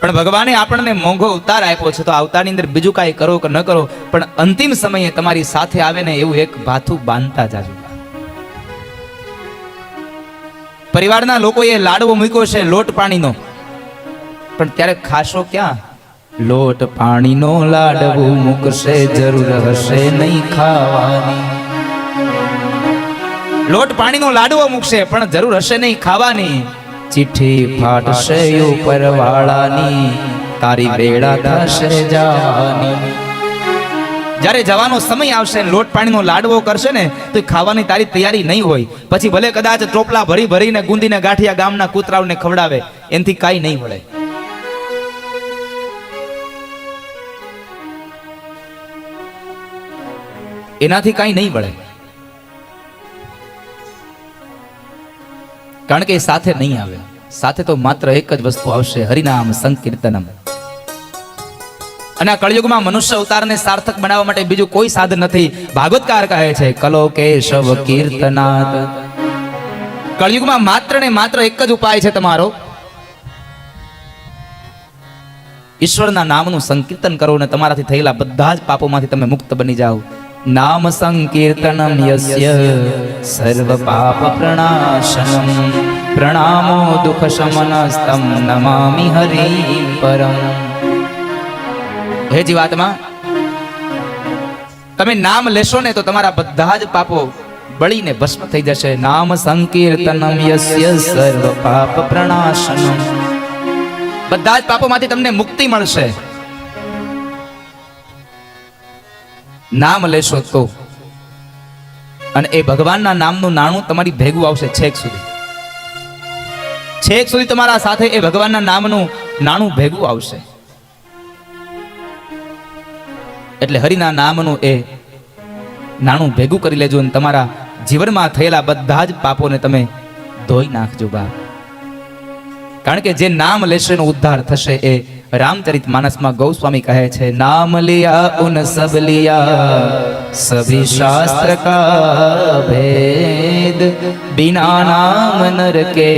પણ ભગવાને આપણને મોંઘો અવતાર આપ્યો છે, તો અવતારની અંદર બીજું કાંઈ કરો કે ન કરો, પણ અંતિમ સમયે તમારી સાથે આવે ને એવું એક ભાથું બાંધતા જાજો. પરિવારના લોકોએ લાડવો મૂક્યો છે, લોટ પાણીનો. પણ ત્યારે ખાશો ક્યાં? લોટ પાણીનો લાડવો મૂકશે, જરૂર હશે નહીં ખાવાની. લોટ પાણીનો લાડવો મૂકશે, પણ જરૂર હશે નહીં ખાવાની. ચિઠ્ઠી ફાટશે ઉપર વાળાની તારી બેડા થશે જવાની જ્યારે જવાનો સમય આવશે લોટ પાણીનો લાડવો કરશે ને, તો ખાવાની તારી તૈયારી નહીં હોય. પછી ભલે કદાચ ટોપલા ભરી ભરીને ગુંદીને ગાંઠિયા ગામના કૂતરાઓને ખવડાવે, એનાથી કાંઈ નહીં મળે એનાથી કાંઈ નહીં મળે કારણ કે એ સાથે નહીં આવે. સાથે તો માત્ર એક જ વસ્તુ આવશે, હરિનામ, સંકીર્તનમ. અને આ કળયુગમાં મનુષ્ય અવતારને સાર્થક બનાવવા માટે બીજું કોઈ સાધન નથી. ભાગવતકાર કહે છે, કલો કેશવ કીર્તનાથ કળયુગમાં માત્ર ને માત્ર એક જ ઉપાય છે તમારો. ઈશ્વરના નામનું સંકીર્તન કરો અને તમારાથી થયેલા બધા જ પાપોમાંથી તમે મુક્ત બની જાઓ. નામ સંકીર્તનમ યસ્ય સર્વ પાપ પ્રણાશનમ પ્રણામો દુઃખ શમનસ્તમ નમામિ હરિ પરમ હે જીવાત્મા તમે નામ લેશો ને તો તમારા બધા જ પાપો બળીને ભસ્મ થઈ જશે. નામ સંકીર્તનમ યસ્ય સર્વ પાપ પ્રણાશનમ બધા જ પાપોમાંથી તમને મુક્તિ મળશે. નામ લેશો તો. અને એ ભગવાનના નામનું નાણું તમારી ભેગું આવશે છેક સુધી. છેક સુધી તમારા સાથે એ ભગવાનના નામનું નાણું ભેગું આવશે. એટલે હરિના નામનું એ નાણું ભેગું કરી લેજો અને તમારા જીવનમાં થયેલા બધા જ પાપોને તમે ધોઈ નાખજો બાપ. કારણ કે જે નામ લેશે એનો ઉદ્ધાર થશે એ રામચરિત માનસમાં ગૌસ્વામી કહે છે, નામ લિયા, ઉન સબ લિયા, સભી શાસ્ત્ર કા ભેદ. બિના નામ નર કે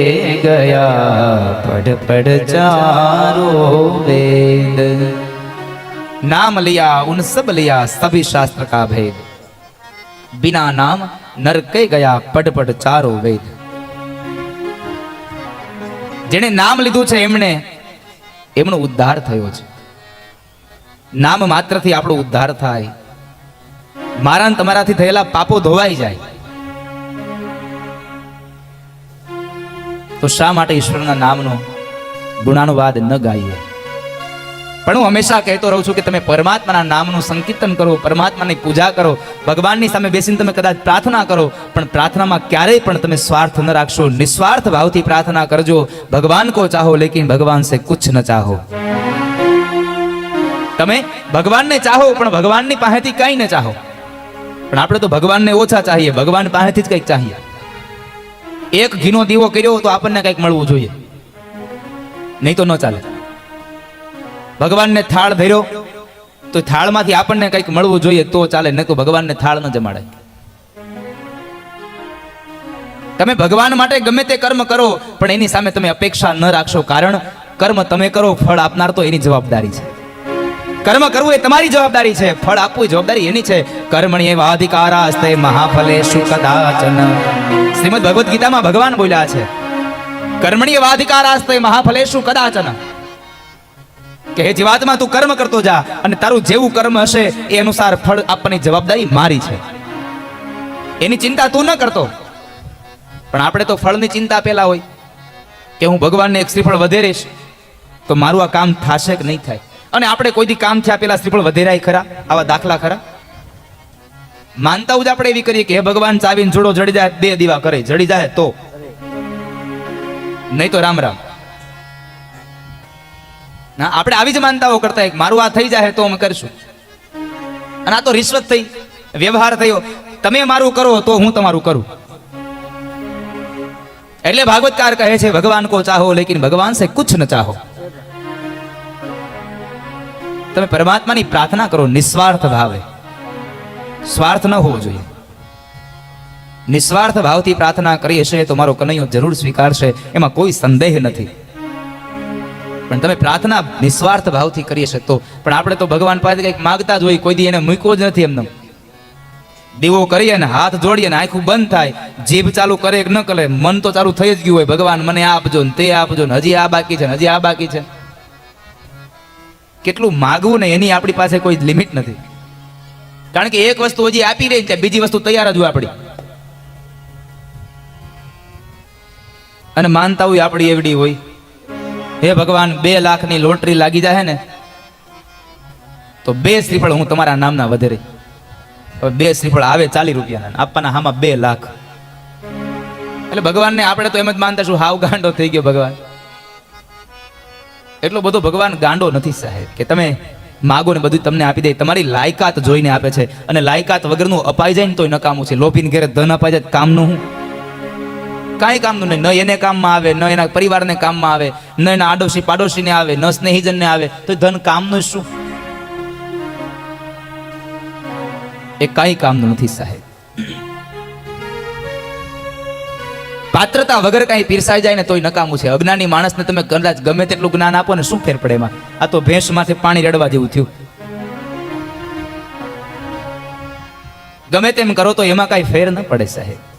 ગયા, પઢ પડ ચારો વેદ. નામ લિયા, ઉન સબ લિયા, સભી શાસ્ત્ર કા ભેદ. બિના નામ નર કે ગયા, પઢ પડ ચારો વેદ. જેણે નામ લીધું છે એમણે એમનો ઉદ્ધાર થયો છે. નામ માત્રથી આપણો ઉદ્ધાર થાય. મારા તમારાથી થયેલા પાપો ધોવાઈ જાય. તો શા માટે ઈશ્વરના નામનો ગુણાનુવાદ ન ગાઈએ? પણ હું હંમેશા કહેતો રહું છું કે તમે પરમાત્માના નામનું સંકીર્તન કરો, પરમાત્માની પૂજા કરો, ભગવાનની સામે બેસીને તમે કદાચ પ્રાર્થના કરો, પણ પ્રાર્થનામાં ક્યારેય પણ તમે સ્વાર્થ ન રાખશો. નિસ્વાર્થ ભાવથી પ્રાર્થના કરજો. ભગવાન કો ચાહો, લેકિન ભગવાન સે કુછ ન ચાહો. તમે ભગવાનને ચાહો, પણ ભગવાનની પાસેથી કંઈ ન ચાહો. પણ આપણે તો ભગવાનને ઓછા ચાહીએ. ભગવાન પાસેથી જ કંઈક ચાહીએ. એક ઘીનો દીવો કર્યો તો આપણને કંઈક મળવું જોઈએ. નહીં તો ન ચાલે. ભગવાનને થાળ ધર્યો તો થાળમાંથી આપણને કંઈક મળવું જોઈએ તો ચાલે નહીં તો ભગવાનને થાળ ન જમાડે. તમે ભગવાન માટે ગમે તે કર્મ કરો, પણ એની સામે તમે અપેક્ષા ન રાખશો, કારણ કર્મ તમે કરો, ફળ આપનાર તો એની જવાબદારી છે. કર્મ કરવું એ તમારી જવાબદારી છે, ફળ આપવું જવાબદારી એની છે. કર્મણી એવા અધિકારાસ્તે મહાફલેશુ કદાચન. શ્રીમદ ભગવદ્ ગીતામાં ભગવાન બોલ્યા છે કર્મણી એવા અધિકારાસ્તે મહાફલેશુ કદાચન. કે હે વાતમાં તું કર્મ કરતો જા અને તારું જેવું કર્મ હશે એ અનુસાર ફળ આપવાની જવાબદારી મારી છે. એની ચિંતા તું ન કરતો. પણ આપણે તો ફળની ચિંતા પેલા હોય કે હું ભગવાનને એક શ્રીફળ વધેરીશ તો મારું આ કામ થશે કે નહીં થાય? અને આપણે કોઈ દી કામ થયા પેલા શ્રીફળ વધેરાય ખરા? આવા દાખલા ખરા? માનતા જ આપણે એવી કરીએ કે હે ભગવાન, ચાવીને જોડો જડી જાય, બે દીવા કરે, જડી જાય તો. નહીં તો રામ રામ. ના, આપણે આવી જ માનતાઓ કરતા એક મારું આ થઈ જાય તો અમે કરશું. અને આ તો રિશ્વત થઈ, વ્યવહાર થયો. તમે મારું કરો તો હું તમારું કરું. એટલે ભાગવતકાર કહે છે, ભગવાન કો ચાહો, લેકિન ભગવાન સે કુછ ન ચાહો. તમે પરમાત્માની પ્રાર્થના કરો, નિસ્વાર્થ ભાવે. સ્વાર્થ ન હોવો જોઈએ. નિસ્વાર્થ ભાવથી પ્રાર્થના કરી હશે તો મારો કનૈયો જરૂર સ્વીકારશે, એમાં કોઈ સંદેહ નથી. પણ તમે પ્રાર્થના નિસ્વાર્થ ભાવથી કરી શકતો. પણ આપણે તો ભગવાન પાસે કંઈક માગતા જ હોય, કોઈ દી એને મૂક્યો જ નથી એમને. દીવો કરીએ ને હાથ જોડીએ ને આખું બંધ થાય, જીભ ચાલુ કરે કે ન કરે, મન તો ચાલુ થઈ જ ગયું હોય. ભગવાન મને આ આપજો ને તે આપજો ને હજી આ બાકી છે હજી આ બાકી છે. કેટલું માગવું ને એની આપણી પાસે કોઈ લિમિટ નથી. કારણ કે એક વસ્તુ હજી આપી રહી છે બીજી વસ્તુ તૈયાર જ હોય આપણી. અને માનતા હોય આપણી એવડી હોય. હે ભગવાન, બે લાખની લોટરી લાગી જાય ને, તો બે શ્રીફળ હું તમારા નામના વધારે. બે શ્રીફળ આવે ચાલી રૂપિયાના આપવાના હામાં બે લાખ. એટલે ભગવાનને આપણે તો એમ જ માનતા છું, હાવ ગાંડો થઈ ગયો ભગવાન. એટલો બધો ભગવાન ગાંડો નથી સાહેબ, કે તમે માગો ને બધું તમને આપી દે, તમારી લાયકાત જોઈને આપે છે. અને લાયકાત વગરનું અપાઈ જાય ને તોય નકામું છે. લોભીને ઘેરે ધન અપાઈ જાય કામનું હું? કાંઈ કામનું નહીં. ન એને કામમાં આવે, ન એના પરિવારને કામમાં આવે, ન એના આડોશી પાડોશીને આવે, ન સ્નેહીજનને આવે, તો ધન કામનું શું? એ કાંઈ કામનું નથી સાહેબ. પાત્રતા વગર કાંઈ પીરસાઈ જાય ને તોય નકામું છે. અજ્ઞાની માણસને તમે કદાચ ગમે તેટલું જ્ઞાન આપો ને શું ફેર પડે એમાં? આ તો ભેંસમાંથી પાણી રડવા જેવું થયું. ગમે તેમ કરો તો એમાં કાંઈ ફેર ન પડે સાહેબ.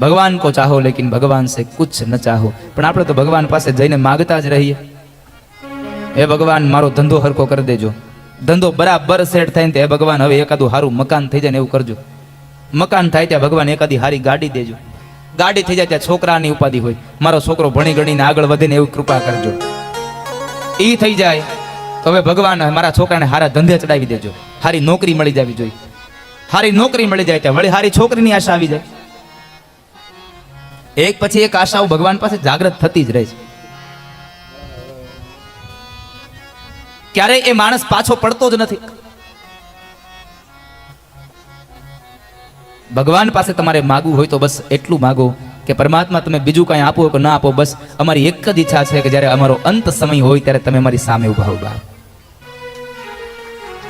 ભગવાન કો ચાહો, લેકિન ભગવાન સે કુછ ન ચાહો. પણ આપણે તો ભગવાન પાસે જઈને માગતા જ રહીએ. હે ભગવાન, મારો ધંધો હરકો કરી દેજો. ધંધો બરાબર સેટ થાય ને તે ભગવાન, હવે એકાદું સારું મકાન થઈ જાય ને એવું કરજો. મકાન થાય ત્યાં ભગવાન એકાદી સારી ગાડી દેજો. ગાડી થઈ જાય ત્યાં છોકરાની ઉપાધિ હોય. મારો છોકરો ભણી ગણીને આગળ વધે ને એવી કૃપા કરજો. એ થઈ જાય, તો હવે ભગવાન મારા છોકરાને હારા ધંધે ચડાવી દેજો. હારી નોકરી મળી જવી જોઈએ. હારી નોકરી મળી જાય ત્યાં વળી હારી છોકરીની આશા આવી જાય. એક પછી એક આશાઓ ભગવાન પાસે જાગૃત થતી જ રહે છે. ક્યારેય એ માણસ પાછો પડતો જ નથી. ભગવાન પાસે તમારે માગવું હોય તો બસ એટલું માગો કે પરમાત્મા તમે બીજું કાંઈ આપો કે ના આપો, બસ અમારી એક જ ઈચ્છા છે કે જ્યારે અમારો અંત સમય હોય ત્યારે તમે અમારી સામે ઊભા ઊભા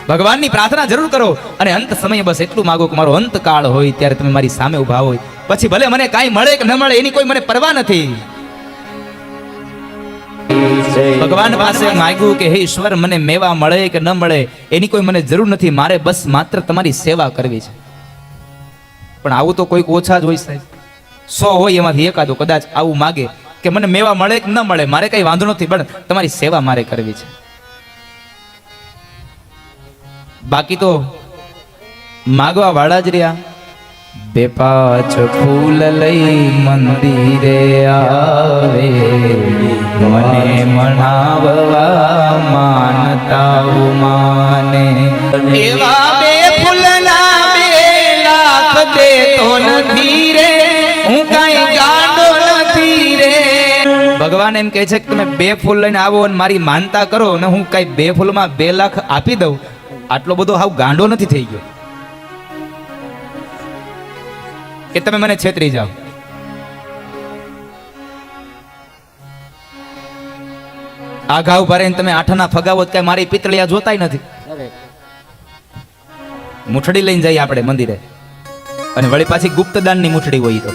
ભગવાનની પ્રાર્થના જરૂર કરો અને અંત સમયે બસ એટલું માગો કે મારો અંત કાળ હોય ત્યારે તમે મારી સામે ઊભા હોય. પછી ભલે મને કાંઈ મળે કે ન મળે, એની કોઈ મને પરવા નથી. ભગવાન પાસે માગ્યું કે, હે ઈશ્વર, મને મેવા મળે કે ન મળે, એની કોઈ મને જરૂર નથી. મારે બસ માત્ર તમારી સેવા કરવી છે. પણ આવું તો કોઈક ઓછા જ હોય સાહેબ. સો હોય એમાંથી એકાદો કદાચ આવું માગે કે, મને મેવા મળે કે ન મળે? મારે કઈ વાંધો નથી, પણ તમારી સેવા મારે કરવી છે. બાકી તો માગવા વાળા જ રહ્યા. બે પાંચ ફૂલ લઈ મંદિરે આવે. મને મણાવવા માનતા માને. એવા બે ફૂલના બે લાખ દે તો નથી રે. હું કાંઈ ગાડો નથી રે. ભગવાન એમ કહે છે કે તમે બે ફૂલ લઈને આવો અને મારી માનતા કરો ને હું કાંઈ બે ફૂલમાં બે લાખ આપી દઉં. આટલો બધો હાવ ગાંડો નથી થઈ ગયો. કે તમે મને છેતરી જાઓ. આ ઘાવ ભરીને તમે આઠાના ફગાવો કઈ મારી પિતળિયા જોતાય નથી. મુઠડી લઈને જઈએ આપણે મંદિરે. અને વળી પાછી ગુપ્તદાનની મુઠડી હોય તો.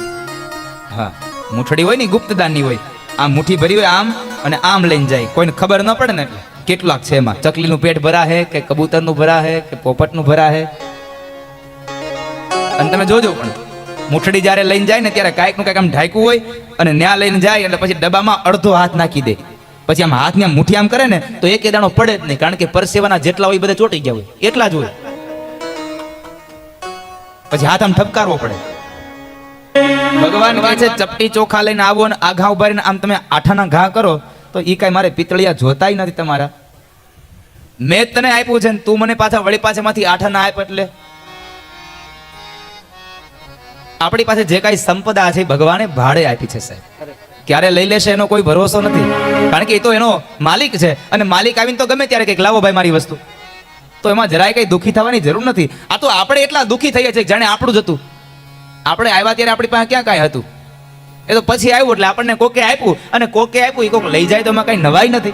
હા મુઠડી હોય ને ગુપ્તદાનની હોય. આમ મુઠ્ઠી ભરી હોય આમ અને આમ લઈને જાય. કોઈને ખબર ન પડે ને કેટલાક છે એમાં. ચકલીનું પેટ ભરા હે કે કબૂતરનું ભરા હે કે પોપટનું ભરા હે અને તમે જોજો પણ. મુઠડી જ્યારે લઈને જાય ને ત્યારે કાંઈકનું કાંઈક આમ ઢાંક્યું હોય અને ન્યા લઈને જાય એટલે પછી ડબ્બામાં અડધો હાથ નાખી દે. પછી આમ હાથને આમ મુઠ્ઠી આમ કરે ને તો એક દાણો પડે જ નહીં, કારણ કે પરસેવાના જેટલા હોય બધા ચોટી ગયા હોય. એટલા જ હોય. પછી હાથ આમ ઠપકારવો પડે. ભગવાન કહે ચપટી ચોખા લઈને આવો અને આ ઘા ઊભા આમ તમે આઠાના ઘા કરો, તો એ કાંઈ મારે પિતળિયા જોતાય નથી તમારા. મેં તને આપ્યું છે ને તું મને પાછા વળી પાછામાંથી આઠાના આપ એટલે? આપણી પાસે જે કાંઈ સંપદા છે ભગવાને ભાડે આપી છે, સાહેબ. ક્યારે લઈ લેશે એનો કોઈ ભરોસો નથી. કારણ કે એ તો એનો માલિક છે. અને માલિક આવીને તો ગમે ત્યારે કંઈક લાવો ભાઈ મારી વસ્તુ. તો એમાં જરાય કઈ દુઃખી થવાની જરૂર નથી. આ તો આપણે એટલા દુઃખી થઈએ છીએ જાણે આપણું જ હતું. આપણે આવ્યા ત્યારે આપણી પાસે ક્યાં કાંઈ હતું? એ તો પછી આવ્યું એટલે આપણને કોકે આપ્યું. અને કોકે આપ્યું, એ કોક લઈ જાય તો એમાં કઈ નવાઈ નથી.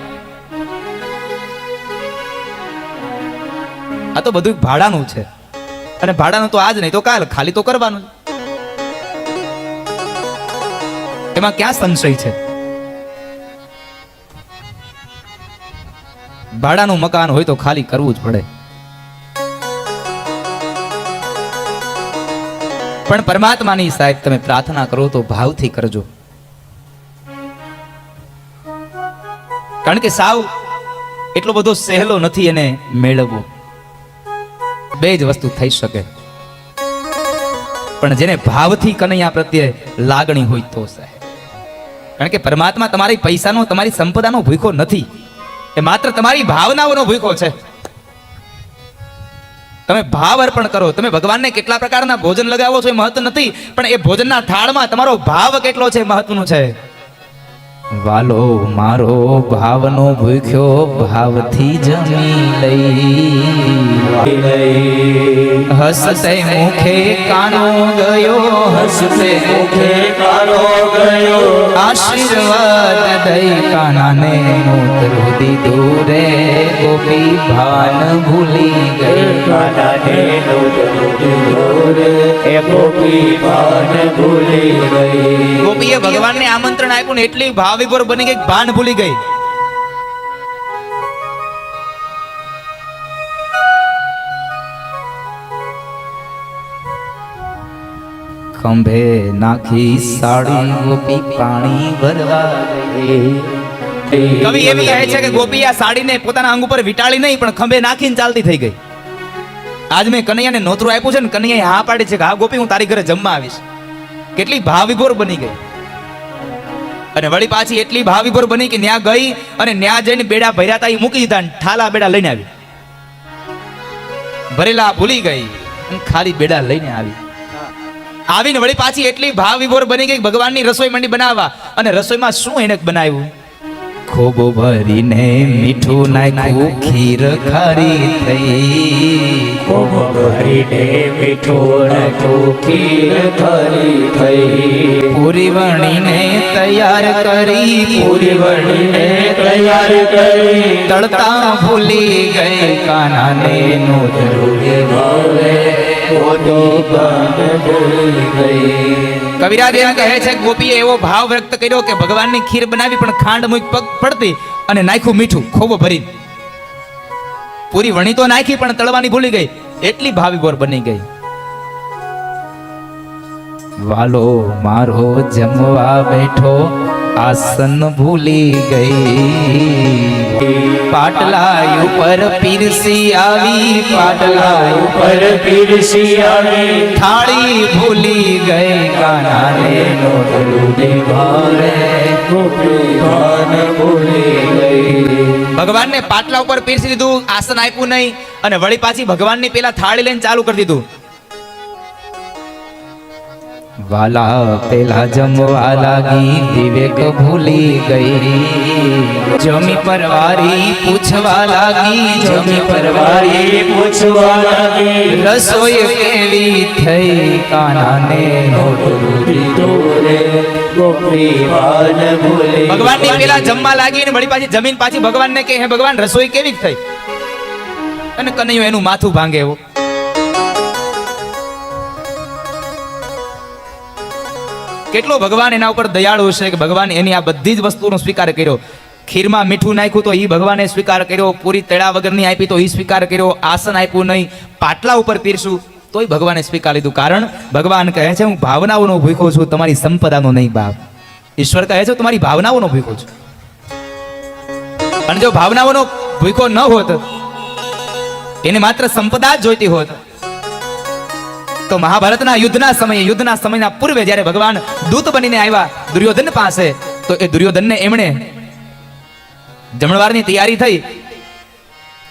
આ તો બધું ભાડાનું છે. અને ભાડાનું તો આજ નહીં, તો કાલ ખાલી તો કરવાનું જ. એમાં ક્યાં સંશય છે? ભાડાનું મકાન હોય તો ખાલી કરવું જ પડે. પણ પરમાત્માની સાહેબ, તમે પ્રાર્થના કરો તો ભાવથી કરજો. કારણ કે સાવ એટલો બધો સહેલો નથી એને મેળવવો. બે જ વસ્તુ થઈ શકે. પણ જેને ભાવથી કનૈયા પ્રત્યે લાગણી હોય તો સાહેબ. કારણ કે પરમાત્મા તમારી પૈસાનો, તમારી સંપદાનો ભૂખો નથી. એ માત્ર તમારી ભાવનાઓનો ભૂખો છે. તમે ભાવ અર્પણ કરો. તમે ભગવાનને કેટલા પ્રકારના ભોજન લગાવો છો એ મહત્વ નથી, પણ એ ભોજનના થાળમાં તમારો ભાવ કેટલો છે મહત્વનો છે. વાલો મારો ભાવનો ભૂખ્યો ભાવથી જમી લઈ. હસતે મુખે કાનો ગયો હસતે મુખે કાનો ગયો. આશીર્વાદ દઈ કાનાને નોતરું દીધું રે ગોપી ભાન ભૂલી ગઈ. કાનાને રે એ ગોપી ભાન ભૂલી ગઈ. ગોપીએ ભગવાનને આમંત્રણ આપ્યું ને એટલી ભાવ વિભોર બની ગઈ ભાન ભૂલી ગઈ. ખંભે નાખી સાડી ગોપી પાણી ભરવા કવિ એવી કહે છે કે ગોપી આ સાડીને પોતાના અંગ ઉપર વીટાળી નહીં પણ ખંભે નાખીને ચાલતી થઈ ગઈ. આજ મેં કનૈયાને નોતરું આપ્યું છે ને કનૈયાએ હા પાડી છે કે હા ગોપી હું તારી ઘરે જમવા આવીશ. કેટલી ભાવિભોર બની ગઈ. અને વળી પાછી એટલી ભાવિભોર બની કે ન્યા ગઈ અને ન્યા જઈને બેડા ભર્યા તા એ મૂકી દીધા ઠાલા બેડા લઈને આવી. ભરેલા ભૂલી ગઈ ખાલી બેડા લઈને આવી. આવીને વળી પાછી એટલી ભાવ વિભોર બની ગઈ ભગવાનની રસોઈ મંડી બનાવવા. અને રસોઈમાં શું એને બનાવ્યું? ખૂબ ભરીને મીઠું નાખ્યું ખીર ખારી થઈ. ખૂબ ભરીને મીઠું નાખ્યું ખીર ખરી થઈ. પૂરી વણીને તૈયાર કરી. પૂરી વણીને તૈયાર કરી. તળતા ભૂલી ગઈ કાનાને. ભાવે ભાન ભૂલી ગઈ કવિરાજ એમ કહે છે ગોપીએ એવો ભાવ વ્યક્ત કર્યો કે ભગવાનની ખીર બનાવી પણ ખાંડ મુખ પગ પડતી અને નાખ્યું મીઠું, ખૂબ ભરી પૂરી વણી તો નાખી, પણ તળવાની ભૂલી ગઈ. એટલી ભાવીભોર બની ગઈ. વાલો, મારો જમવા બેઠો. આસન ભૂલી ગઈ. પાટલા ઉપર પીરસી આવી પાટલા ઉપર પીરસી આવી. થાળી ભૂલી ગઈ કાનાને ભગવાનને પાટલા ઉપર પીરસી દીધું, આસન આપ્યું નહીં, અને વળી પાછી ભગવાનની પેલા થાળી લઈને ચાલુ કરી દીધું. વાલા પેલા જમવા લાગી વિવેક ભૂલી ગઈ. જમી પરવારી પૂછવા લાગી જમી પરવારી પૂછવા લાગી. રસોઈ કેવી થઈ કાનાને ભૂલી ભગવાનની પેલા જમવા લાગી ને વળી પાછી જમીન પાછી ભગવાનને કે હે ભગવાન રસોઈ કેવી થઈ? અને કનૈયો એનું માથું ભાંગે એવો. કેટલો ભગવાન એના ઉપર દયાળુ છે કે ભગવાન એની આ બધી જ વસ્તુનો સ્વીકાર કર્યો? ખીરમાં મીઠું નાખ્યું તો એ ભગવાને સ્વીકાર કર્યો, પૂરી તળા વગરની આપી તો એ સ્વીકાર કર્યો, આસન આપ્યું નહીં, પાટલા ઉપર પીરશું, તોય ભગવાને સ્વીકાર લીધું. કારણ ભગવાન કહે છે, હું ભાવનાઓનો ભૂખો છું, તમારી સંપદાનો નહીં ભાવ. ઈશ્વર કહે છે, તમારી ભાવનાઓનો ભૂખો છું. અને જો ભાવનાઓનો ભૂખો ન હોત, એને માત્ર સંપદા જ જોઈતી હોત તો મહાભારતના યુદ્ધના સમયે, યુદ્ધના સમયના પૂર્વે જ્યારે ભગવાન દૂત બનીને આવ્યા દુર્યોધન પાસે, તો એ દુર્યોધનને એમણે જમણવારની તૈયારી થઈ.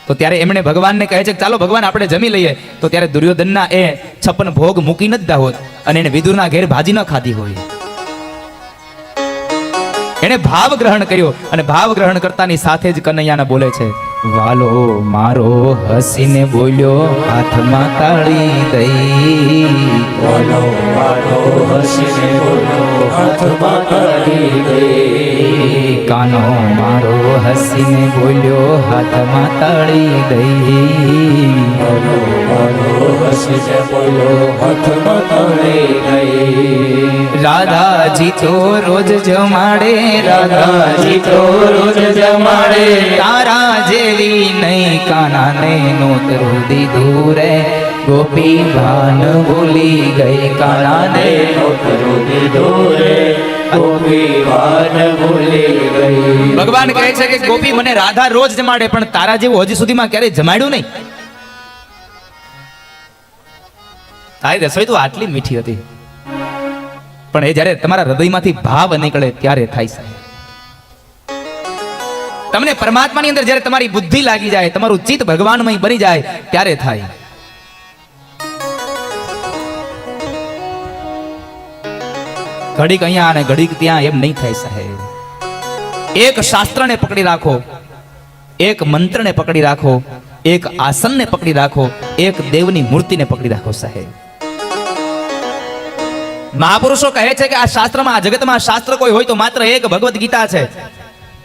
તો ત્યારે એમણે ભગવાનને કહે છે ચાલો ભગવાન આપણે જમી લઈએ. તો ત્યારે દુર્યોધનના એ છપ્પન ભોગ મૂકી નથી હોત અને એને વિદુરના ઘેર ભાજી ન ખાધી હોય. એને ભાવ ગ્રહણ કર્યો અને ભાવ ગ્રહણ કરતાની સાથે જ કનૈયાને બોલે છે વાલો મારો હસીને બોલ્યો હાથમાં તાળી દઈ. વાલો મારો હસીને બોલ્યો હાથમાં તાળી દઈ. કાનો મારો હસીને બોલ્યો હાથમાં તાળી દઈ. વાલો મારો હસીને બોલ્યો હાથમાં તાળી દઈ. રાધાજી તો રોજ જમાડે રાધાજી તો રોજ જમાડે. તારા જેવી નહીં કાનાને નોતરું દીધું રે ગોપી ભાન ભૂલી ગઈ કાનાને નોતરું દીધું રે ભગવાન કહે છે કે ગોપી મને રાધા રોજ જમાડે, પણ તારા જેવું હજી સુધીમાં ક્યારેય જમાડ્યું નહીં. તારી રસોઈ તો આટલી મીઠી હતી. પણ એ જ્યારે તમારા હૃદયમાંથી ભાવ નીકળે ત્યારે થાય છે તમને પરમાત્માની અંદર જ્યારે તમારી બુદ્ધિ લાગી જાય, તમારું ચિત્ત ભગવાનમય બની જાય, ત્યારે થાય. ઘડીક અહીંયા અને ઘડીક ત્યાં એમ નહીં થાય સાહેબ. એક શાસ્ત્રને પકડી રાખો, એક મંત્રને પકડી રાખો, એક આસનને પકડી રાખો, એક દેવની મૂર્તિને પકડી રાખો સાહેબ. મહાપુરુષો કહે છે કે આ શાસ્ત્રમાં, આ જગતમાં શાસ્ત્ર કોઈ હોય તો માત્ર એક ભગવદ્ ગીતા છે.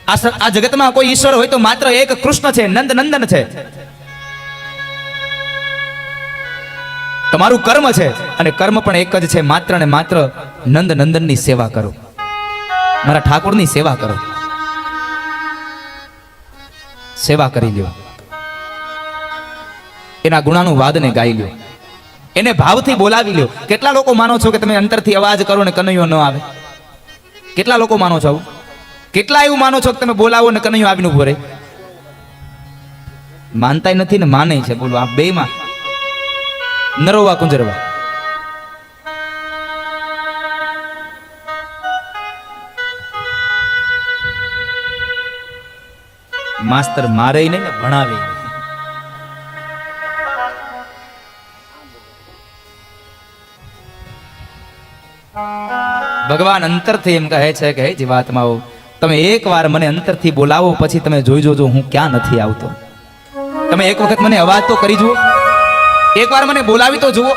આ જગતમાં કોઈ ઈશ્વર હોય તો માત્ર એક કૃષ્ણ છે, નંદ નંદન છે. તમારું કર્મ છે અને કર્મ પણ એક જ છે, માત્ર ને માત્ર નંદ નંદનની સેવા કરો. મારા ઠાકોરની સેવા કરો. સેવા કરી લ્યો. એના ગુણાનું વાદને ગાઈ લ્યો. એને ભાવથી બોલાવી લ્યો. કેટલા લોકો માનો છો કે તમે અંતરથી અવાજ કરો ને કનૈયો ન આવે? કેટલા લોકો માનો છો આવું? કેટલા એવું માનો છો કે તમે બોલાવો ને કનૈયો આવીને ઊભો રહે? માનતાય નથી ને માને છે, બોલો, આ બે માં નરોવા, કુંજરવા. માસ્તર મારે નહીં ને ભણાવે. ભગવાન અંતરથી એમ કહે છે કે, હે જીવાત્માઓ તમે એકવાર મને અંતરથી બોલાવો, પછી તમે જોઈ જોજો હું ક્યાં નથી આવતો. તમે એક વખત મને અવાજ તો કરી જુઓ. એકવાર મને બોલાવી તો જુઓ.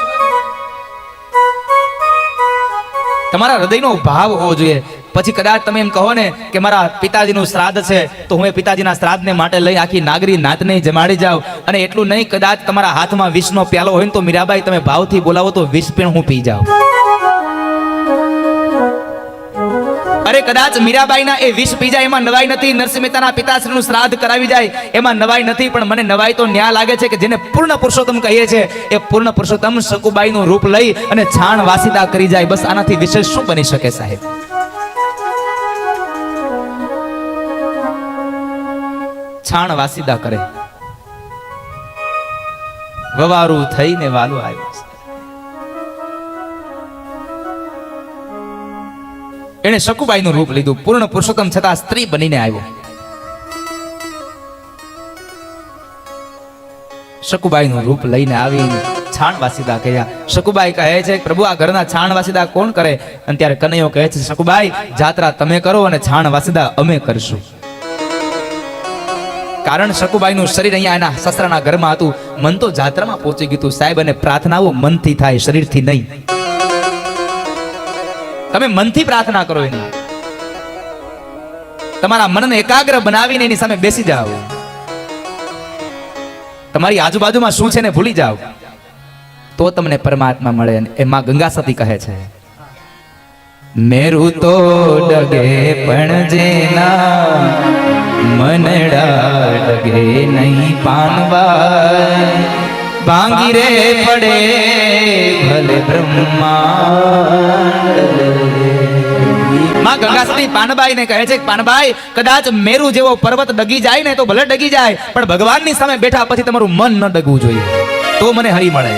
તમારા હૃદયનો ભાવ હોવો જોઈએ. પછી કદાચ તમે એમ કહો ને કે મારા પિતાજીનું શ્રાદ્ધ છે, તો હું એ પિતાજીના શ્રાદ્ધને માટે લઈ આખી નાગરી નાતને જમાડી જાઉં. અને એટલું નહીં, કદાચ તમારા હાથમાં વિષનો પ્યાલો હોય ને તો મીરાબાઈ, તમે ભાવથી બોલાવો તો વિષ પણ હું પી જાઉં. અરે કદાચ મીરાબાઈના એ વિષ પી એમાં નવાઈ નથી, નરસિંહ મહેતાના પિતાશ્રીનું શ્રાદ્ધ કરાવી જાય, એમાં નવાઈ નથી, પણ મને નવાઈ તો ન્યા લાગે છે કે જેને પૂર્ણ પુરુષોત્તમ કહીએ છે, એ પૂર્ણ પુરુષોત્તમ શકુબાઈનું રૂપ લઈ અને છાણ વાસિતા કરી જાય. બસ આનાથી વિશેષ શું બની શકે સાહેબ? છાણ વાસીદા કરે. વવારું થઈને વાલો આવ્યો એણે શકુબાઈનું રૂપ લીધું. પૂર્ણ પુરુષોત્તમ છતાં સ્ત્રી બનીને આવ્યો. શકુબાઈનું રૂપ લઈને આવી છાણ વાસીદા કર્યા શકુબાઈ કહે છે, પ્રભુ, આ ઘરના છાણ વાસીદા કોણ કરે? અને ત્યારે કનૈયો કહે છે, શકુબાઈ, જાત્રા તમે કરો અને છાણ વાસીદા અમે કરશું. કારણ શકુબાઈનું શરીર અહીંયા એના સસરાના ઘરમાં હતું. મન તો જાત્રામાં પહોંચી ગયું સાહેબ, અને પ્રાર્થનાઓ મનથી થાય, શરીરથી નહીં. તમે મનથી પ્રાર્થના કરો એની. તમારા મનને એકાગ્ર બનાવીને એની સામે બેસી જાઓ. તમારી આજુબાજુમાં શું છે ને ભૂલી જાઓ. તો તમને પરમાત્મા મળે એમાં ગંગા સતી કહે છે, મેરું તો ડગે પણ જેના મનડા ડગે નહીં પાનવા ભાંગી રે પડે, ભલે બ્રહ્મા માં ગંગા સતી પાનબાઈ ને કહે છે પાનબાઈ, કદાચ મેરુ જેવો પર્વત ડગી જાય ને તો ભલે ડગી જાય, પણ ભગવાનની સામે બેઠા પછી તમારું મન ન ડગવું જોઈએ. તો મને હરી મળે.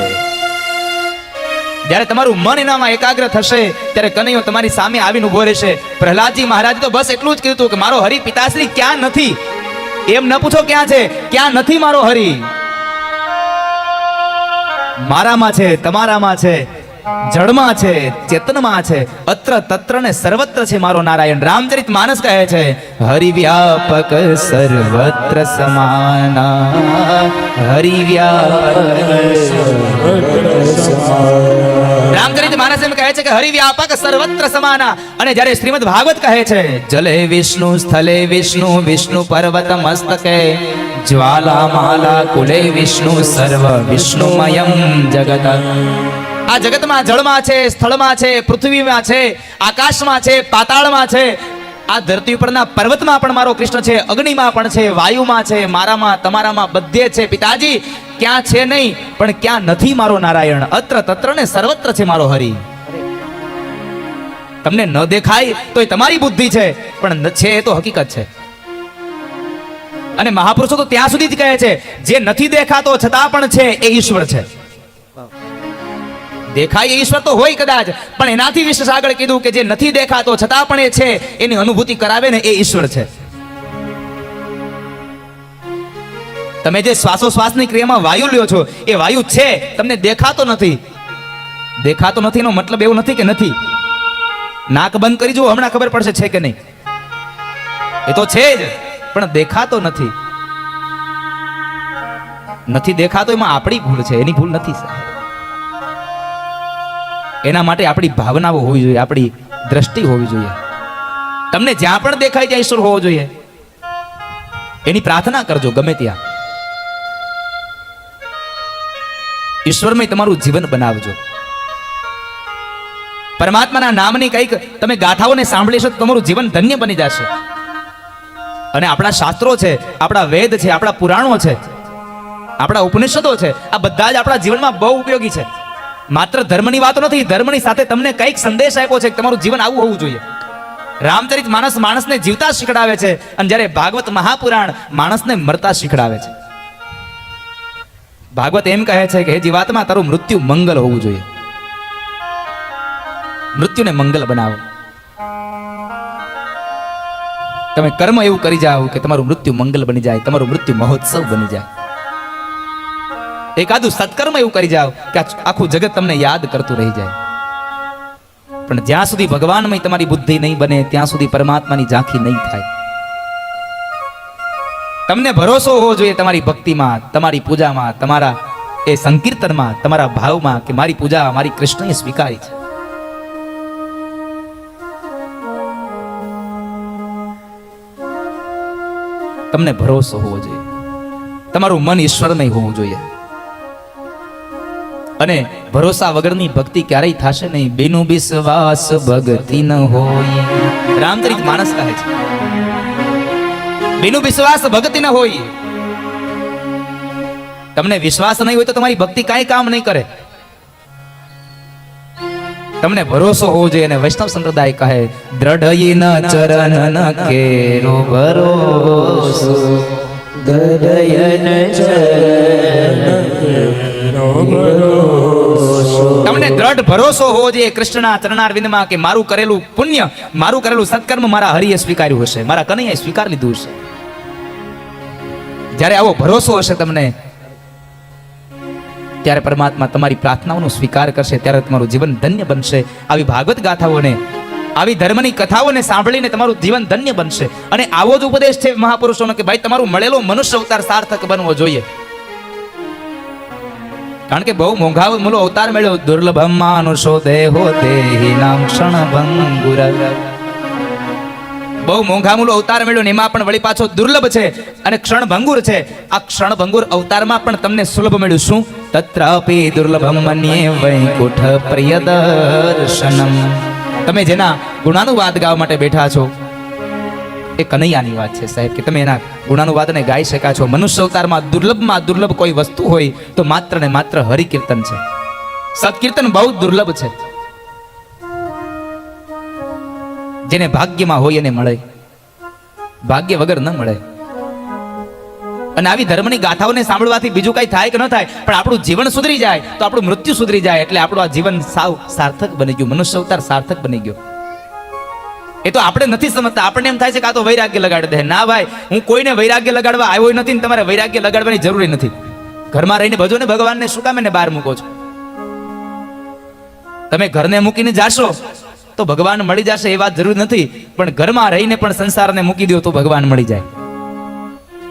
જ્યારે તમારું મન એનામાં એકાગ્ર થશે, ત્યારે કનૈયો તમારી સામે આવીને ઊભો રહેશે. પ્રહલાદજી મહારાજ તો બસ એટલું જ કીધું કે, મારો હરિ પિતાશ્રી ક્યાં નથી? એમ ન પૂછો ક્યાં છે? ક્યાં નથી મારો હરિ? મારામાં છે, તમારામાં છે, જળમાં છે, ચેતનમાં છે, અત્ર તત્ર ને સર્વત્ર છે મારો નારાયણ. રામચરિત માનસ કહે છે, હરિવ્યાપક સર્વત્ર સમાના. હરિવ્યાપક રામચરિત માનસ એમ કહે છે કે હરિવ્યાપક સર્વત્ર સમાના. અને જ્યારે શ્રીમદ ભાગવત કહે છે, જલે વિષ્ણુ સ્થલે વિષ્ણુ વિષ્ણુ પર્વત મસ્તકે. જ્વાલામાલા કુલે વિષ્ણુ સર્વ વિષ્ણુમયમ જગત આ જગતમાં જળમાં છે સ્થળમાં છે પૃથ્વીમાં છે આકાશમાં છે પાતાળમાં છે આ ધરતી ઉપરના પર્વતમાં પણ મારો કૃષ્ણ છે અગ્નિમાં પણ છે વાયુમાં છે મારામાં તમારામાં બધે છે પિતાજી ક્યાં છે નહીં પણ ક્યાં નથી મારો નારાયણ અત્ર તત્ર ને સર્વત્ર છે મારો હરિ તમને ન દેખાય તો એ તમારી બુદ્ધિ છે પણ છે એ તો હકીકત છે અને મહાપુરુષો તો ત્યાં સુધી જ કહે છે, જે નથી દેખાતો છતાં પણ છે, એ ઈશ્વર છે. દેખાય ઈશ્વર તો હોય કદાચ, પણ એનાથી વિશેષ આગળ કીધું કે જે નથી દેખાતો છતાં પણ એ છે, એની અનુભૂતિ કરાવે ને એ ઈશ્વર છે. તમે જે શ્વાસોશ્વાસની ક્રિયામાં વાયુ લ્યો છો, એ વાયુ છે, તમને દેખાતો નથી. દેખાતો નથી એનો મતલબ એવું નથી કે નથી. નાક બંધ કરી જુઓ, હમણાં ખબર પડશે છે કે નહીં. એ તો છે જ. પણ દેખાતો નથી. નથી દેખાતો એમાં આપણી ભૂલ છે, એની ભૂલ નથી સાહેબ. એના માટે આપણી ભાવનાઓ હોવી જોઈએ, આપણી દ્રષ્ટિ હોવી જોઈએ. તમને જ્યાં પણ દેખાય ત્યાં ઈશ્વર હોવો જોઈએ. એની પ્રાર્થના કરજો ગમે ત્યાં. ઈશ્વરમય તમારું જીવન બનાવજો. પરમાત્માના નામની કંઈક તમે ગાથાઓને સાંભળી છો તો તમારું જીવન ધન્ય બની જશે. અને આપણા શાસ્ત્રો છે, આપણા વેદ છે, આપણા પુરાણો છે, આપણા ઉપનિષદો છે, આ બધા જ આપણા જીવનમાં બહુ ઉપયોગી છે. માત્ર ધર્મની વાતો નથી, ધર્મની સાથે તમને કંઈક સંદેશ આપ્યો છે કે તમારું જીવન આવું હોવું જોઈએ. રામચરિત માણસ માણસને જીવતા શીખડાવે છે અને જ્યારે ભાગવત મહાપુરાણ માણસને મરતા શીખડાવે છે. ભાગવત એમ કહે છે કે હે જીવાત્મા, તારું મૃત્યુ મંગલ હોવું જોઈએ. મૃત્યુને મંગલ બનાવો. તમે કર્મ એવું કરી જાઓ કે તમારું મૃત્યુ મંગલ બની જાય, તમારું મૃત્યુ મહોત્સવ બની જાય. એકાદું સત્કર્મ એવું કરી જાઓ કે આખું જગત તમને યાદ કરતું રહી જાય. પણ જ્યાં સુધી ભગવાનમય તમારી બુદ્ધિ નહીં બને, ત્યાં સુધી પરમાત્માની ઝાંખી નહીં થાય. તમને ભરોસો હોવો જોઈએ તમારી ભક્તિમાં, તમારી પૂજામાં, તમારા એ સંકીર્તનમાં, તમારા ભાવમાં કે મારી પૂજા મારી કૃષ્ણએ સ્વીકારી છે. તમને ભરોસો હોવો જોઈએ. તમારું મન ઈશ્વરમય હોવું જોઈએ. અને ભરોસા વગરની ભક્તિ ક્યારેય થશે નહીં. બિનુ વિશ્વાસ ભક્તિ ન હોય. રામચરિત માણસ કહે છે. બિનુ વિશ્વાસ ભક્તિ ન હોય. તમને વિશ્વાસ નહીં હોય તો તમારી ભક્તિ કાંઈ કામ નહીં કરે. તમને ભરોસો હોવો જોઈએ અને વૈષ્ણવ સંપ્રદાય કહે દ્રઢ ન ચરણ ન કેરો ભરોસો. તમને દ્રઢ ભરોસો હોવો જોઈએ કૃષ્ણના ચરણારવિંદમાં કે મારું કરેલું પુણ્ય, મારું કરેલું સત્કર્મ મારા હરિએ સ્વીકાર્યું હશે, મારા કનૈયાએ સ્વીકાર લીધું હશે. જ્યારે આવો ભરોસો હશે તમને ત્યારે પરમાત્મા તમારી પ્રાર્થનાઓનો સ્વીકાર કરશે, ત્યારે તમારું જીવન ધન્ય બનશે. આવી ભાગવત ગાથાઓને, આવી ધર્મની કથાઓને સાંભળીને તમારું જીવન ધન્ય બનશે. અને આવો જ ઉપદેશ છે મહાપુરુષોનો કે ભાઈ, તમારું મળેલો મનુષ્ય અવતાર સાર્થક બનવો જોઈએ. કારણ કે બહુ મોંઘા મૂલો અવતાર મળ્યો દુર્લભ માનુષો દેહો દેહી નામ ક્ષણ ભંગુર બહુ મોંઘામૂલો અવતાર મળ્યો ને એમાં પણ વળી પાછો દુર્લભ છે અને ક્ષણ ભંગુર છે. આ ક્ષણ ભંગુર અવતારમાં પણ તમને સુલભ મળ્યું. શું? તત્રાપી દુર્લભમ મન્યે વૈકુંઠ પ્રિય દર્શનમ. તમે જેના ગુણાનુવાદ ગાવા માટે બેઠા છો, એ કનૈયાની વાત છે સાહેબ, કે તમે એના ગુણાનુવાદને ગાઈ શકા છો. મનુષ્ય અવતારમાં દુર્લભમાં દુર્લભ કોઈ વસ્તુ હોય તો માત્ર ને માત્ર હરિકીર્તન છે. સત્કીર્તન બહુ દુર્લભ છે. જેને ભાગ્યમાં હોય એને મળે. ભાગ્ય વગર ન મળે. અને આવી ધર્મની ગાથાઓને સાંભળવાથી બીજું કઈ થાય કે ન થાય, પણ આપણું જીવન સુધરી જાય, તો આપણું મૃત્યુ સુધરી જાય, એટલે આપણું આ જીવન સાવ સાર્થક બની ગયું મનુષ્ય અવતાર સાર્થક બની ગયો. એ તો આપણે નથી સમજતા, આપણને એમ થાય છે કે આ તો વૈરાગ્ય લગાડી દે. ના ભાઈ, હું કોઈને વૈરાગ્ય લગાડવા આવ્યો નથી ને તમારે વૈરાગ્ય લગાડવાની જરૂરી નથી. ઘરમાં રહીને ભજો ને ભગવાનને શું કામ એને બહાર મૂકો છો? તમે ઘરને મૂકીને જાશો તો ભગવાન મળી જશે એ વાત જરૂર નથી, પણ ઘરમાં રહીને પણ સંસારને મૂકી દો તો ભગવાન મળી જાય.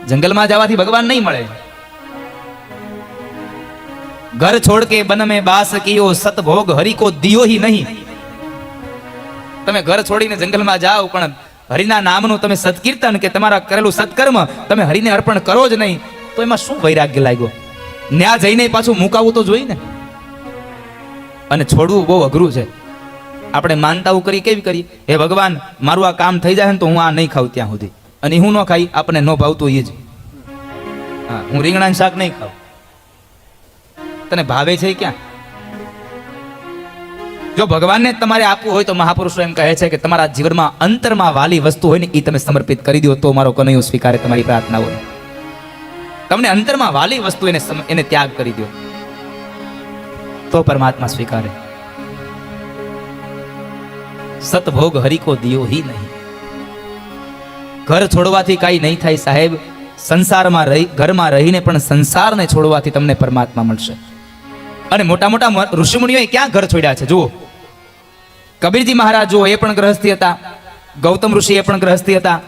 જંગલમાં જવાથી ભગવાન નહીં મળે. ઘર છોડ કે બાસ કિયો સતભોગ કો દિયો હી નહીં. તમે ઘર છોડીને જંગલમાં જાઓ, પણ હરિના નામનું તમે સત્કીર્તન કે તમારા કરેલું સત્કર્મ તમે હરિને અર્પણ કરો જ નહીં, તો એમાં શું વૈરાગ્ય લાગ્યો? ન્યા જઈને પાછું મુકાવું તો જોઈને અને છોડવું બહુ અઘરું છે. આપણે માનતા કરી કેવી કરી? હે ભગવાન, મારું આ કામ થઈ જાય ને તો હું આ નહીં ખાઉં ત્યાં સુધી. અને હું ન ખાઈ, આપણે ન ભાવતું એ જ. હા, હું રીંગણા શાક નહીં ખાઉં. તને ભાવે છે ક્યાં? જો ભગવાનને તમારે આપવું હોય તો મહાપુરુષો એમ કહે છે કે તમારા જીવનમાં અંતરમાં વાલી વસ્તુ હોય ને એ તમે સમર્પિત કરી દો, તો મારો કનૈયો સ્વીકારે તમારી હોય તમને અંતરમાં વાલી વસ્તુ એને એને ત્યાગ કરી દો. તો પરમાત્મા સ્વીકારે. સતભોગ હરિકો દિયો હી નહીં. ઘર છોડવાથી કાંઈ નહીં થાય સાહેબ. સંસારમાં રહી, ઘરમાં રહીને પણ સંસારને છોડવાથી તમને પરમાત્મા મળશે. અને મોટા મોટા ઋષિમુનિઓએ ક્યાં ઘર છોડ્યા છે? જુઓ. કબીરજી મહારાજ, જુઓ, એ પણ ગ્રહસ્થી હતા. ગૌતમ ઋષિ એ પણ ગ્રહસ્થી હતા.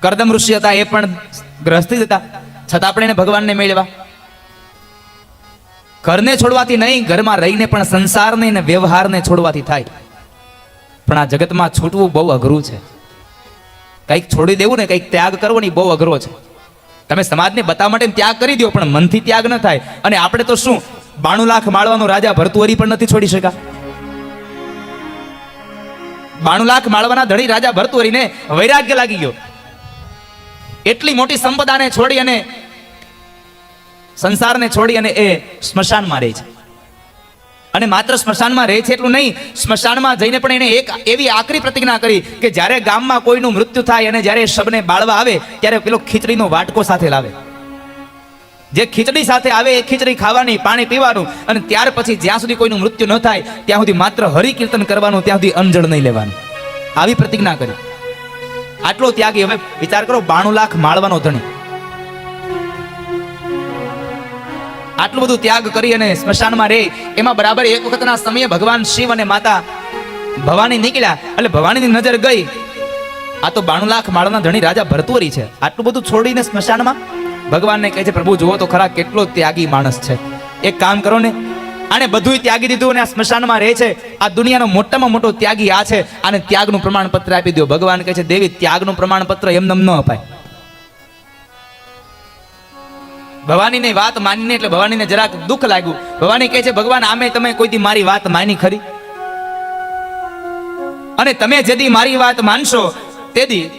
કરદમ ઋષિ હતા, એ પણ ગ્રહસ્થી હતા. છતાં આપણે એને ભગવાનને મેળવ્યા. ઘરને છોડવાથી નહીં, ઘરમાં રહીને પણ સંસારને અને વ્યવહારને છોડવાથી થાય. પણ આ જગતમાં છૂટવું બહુ અઘરું છે. કંઈક છોડી દેવું ને, કંઈક ત્યાગ કરવો ને બહુ અઘરો છે. તમે સમાજને બતાવવા માટે ત્યાગ કરી દો પણ મનથી ત્યાગ ન થાય. અને આપણે તો શું, બાણું લાખ માળવાનો રાજા ભરતુહરી પણ નથી છોડી શકા બાણું લાખ માળવાના ધણી રાજા ભરતુહરીને વૈરાગ્ય લાગી ગયો. એટલી મોટી સંપદાને છોડી અને સંસારને છોડી અને એ સ્મશાનમાં રહે છે. અને માત્ર સ્મશાનમાં રહે છે એટલું નહીં, સ્મશાનમાં જઈને પણ એને એક એવી આકરી પ્રતિજ્ઞા કરી કે જ્યારે ગામમાં કોઈનું મૃત્યુ થાય અને જ્યારે શબને બાળવા આવે, ત્યારે પેલો ખીચડીનો વાટકો સાથે લાવે. જે ખીચડી સાથે આવે એ ખીચડી ખાવાની, પાણી પીવાનું અને ત્યાર પછી જ્યાં સુધી કોઈનું મૃત્યુ ન થાય, ત્યાં સુધી માત્ર હરિકીર્તન કરવાનું, ત્યાં સુધી અંજળ નહીં લેવાનું. આવી પ્રતિજ્ઞા કરી. આટલો ત્યાગી હવે વિચાર કરો, બાણું લાખ માળવાનો ધણી. આટલું બધું ત્યાગ કરી અને સ્મશાનમાં રહે. એમાં બરાબર એક વખતના સમયે ભગવાન શિવ અને માતા ભવાની નીકળ્યા. એટલે ભવાનીની નજર ગઈ. આ તો બાણું લાખ માળના ધણી રાજા ભરતુરી છે. આટલું બધું છોડીને સ્મશાનમાં ભગવાનને કહે છે, પ્રભુ, જુઓ તો ખરા કેટલો ત્યાગી માણસ છે. એક કામ કરો ને. આને બધુંય ત્યાગી દીધું અને આ સ્મશાનમાં રહે છે. આ દુનિયાનો મોટામાં મોટો ત્યાગી આ છે. આને ત્યાગનું પ્રમાણપત્ર આપી દો ભગવાન કહે છે, દેવી, ત્યાગનું પ્રમાણપત્ર એમનેમ ન અપાય. ભવાનીની વાત માનીને એટલે ભવાનીને જરાક દુઃખ લાગ્યું. ભવાની કહે છે, ભગવાન, આમે તમે કોઈથી મારી વાત માની ખરી? અને તમે જેદી મારી વાત માનશો તેદી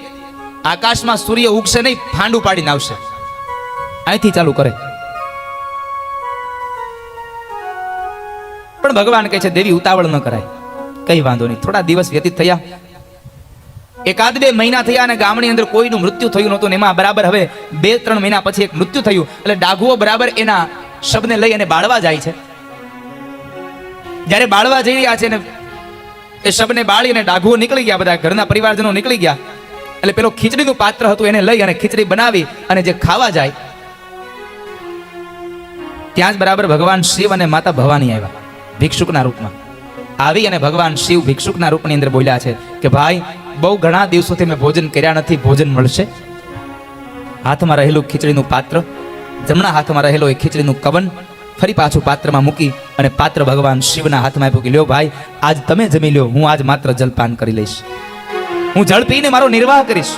આકાશમાં સૂર્ય ઉગશે નહીં ફાંડું પાડીને આવશે. અહીંથી ચાલુ કરે. પણ ભગવાન કહે છે, દેવી ઉતાવળ ન કરાય. કઈ વાંધો નહીં. થોડા દિવસ વ્યતીત થયા. એકાદ બે મહિના થયા અને ગામની અંદર કોઈનું મૃત્યુ થયું નહોતું એમાં બરાબર હવે બે ત્રણ મહિના પછી એક મૃત્યુ થયું. એટલે ડાઘુઓ બરાબર એના શબને લઈ અને બાળવા જાય છે. જ્યારે બાળવા જઈ રહ્યા છે ને એ શબને બાળી અને ડાઘુઓ નીકળી ગયા, બધા ઘરના પરિવારજનો નીકળી ગયા. એટલે પેલો ખીચડીનું પાત્ર હતું એને લઈ અને ખીચડી બનાવી અને જે ખાવા જાય, ત્યાં જ બરાબર ભગવાન શિવ અને માતા ભવાની આવ્યા, ભિક્ષુકના રૂપમાં. આવી અને ભગવાન શિવ ભિક્ષુકના રૂપની અંદર બોલ્યા છે કે ભાઈ બહુ ઘણા દિવસોથી મેં ભોજન કર્યા નથી, ભોજન મળશે. હાથમાં રહેલું ખીચડીનું પાત્ર, જમણા હાથમાં રહેલો એ ખીચડીનું કવન ફરી પાછું પાત્રમાં મૂકી અને પાત્ર ભગવાન શિવના હાથમાં આપ્યું કે, લ્યો ભાઈ, આજ તમે જમી લ્યો, હું આજ માત્ર જલપાન કરી લઈશ. હું જળ પીને મારો નિર્વાહ કરીશ.